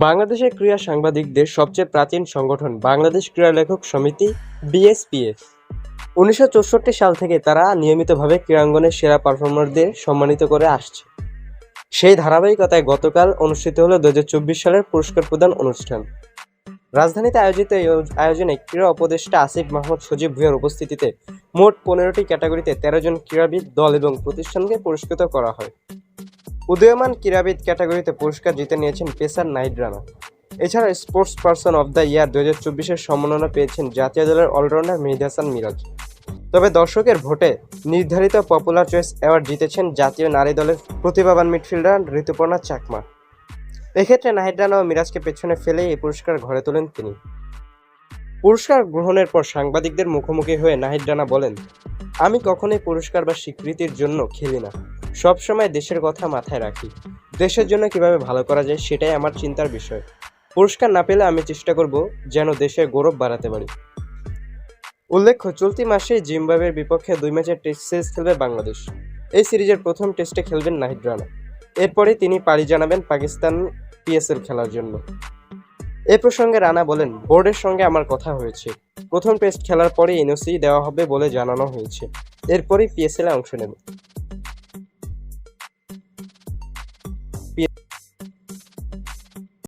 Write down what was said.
বাংলাদেশের ক্রীড়া সাংবাদিকদের সবচেয়ে প্রাচীন সংগঠন বাংলাদেশ ক্রীড়া লেখক সমিতি, বিএসপিএফ। উনিশশো চৌষট্টি সাল থেকে তারা নিয়মিতভাবে ক্রীড়াঙ্গনের সেরা পারফর্মারদের সম্মানিত করে আসছে। সেই ধারাবাহিকতায় গতকাল অনুষ্ঠিত হলো দু হাজার চব্বিশ সালের পুরস্কার প্রদান অনুষ্ঠান। রাজধানীতে আয়োজিত এই আয়োজনে ক্রীড়া উপদেষ্টা আসিফ মাহমুদ সজীব ভুঁইয়ার উপস্থিতিতে মোট পনেরোটি ক্যাটাগরিতে তেরো জন ক্রীড়াবিদ, দল এবং প্রতিষ্ঠানকে পুরস্কৃত করা হয়। উদীয়মান ক্রীড়াবিদ ক্যাটাগরিতে পুরস্কার জিতে নিয়েছেন পেসার নাহিদ রানা। এছাড়া sports person of the year দু হাজার চব্বিশের সম্মাননা পেয়েছেন জাতীয় দলের অলরাউন্ডার মেহেদি হাসান মিরাজ। তবে দর্শকের ভোটে নির্ধারিত পপুলার চয়েস অ্যাওয়ার্ড জিতেছেন জাতীয় নারী দলের প্রতিভাবান মিডফিল্ডার ঋতুপর্ণা চাকমা। এক্ষেত্রে নাহিদ রানা ও মিরাজকে পেছনে ফেলেই এই পুরস্কার ঘরে তোলেন তিনি। পুরস্কার গ্রহণের পর সাংবাদিকদের মুখোমুখি হয়ে নাহিদ রানা বলেন, আমি কখনোই পুরস্কার বা স্বীকৃতির জন্য খেলি না। সবসময় দেশের কথা মাথায় রাখি। দেশের জন্য কীভাবে ভালো করা যায় সেটাই আমার চিন্তার বিষয়। পুরস্কার না পেলে আমি চেষ্টা করব যেন দেশের গৌরব বাড়াতে পারি। উল্লেখ্য, চলতি মাসে জিম্বাবুয়ের বিপক্ষে দুই ম্যাচের টেস্ট সিরিজ খেলবে বাংলাদেশ। এই সিরিজের প্রথম টেস্টে খেলবেন নাহিদ রানা। এরপরে তিনি পাড়ি জানাবেন পাকিস্তান পিএসএল খেলার জন্য। এ প্রসঙ্গে রানা বলেন, বোর্ডের সঙ্গে আমার কথা হয়েছে। প্রথম টেস্ট খেলার পরে এনওসি দেওয়া হবে বলে জানানো হয়েছে। এরপরই পিএসএল অংশ নেবে।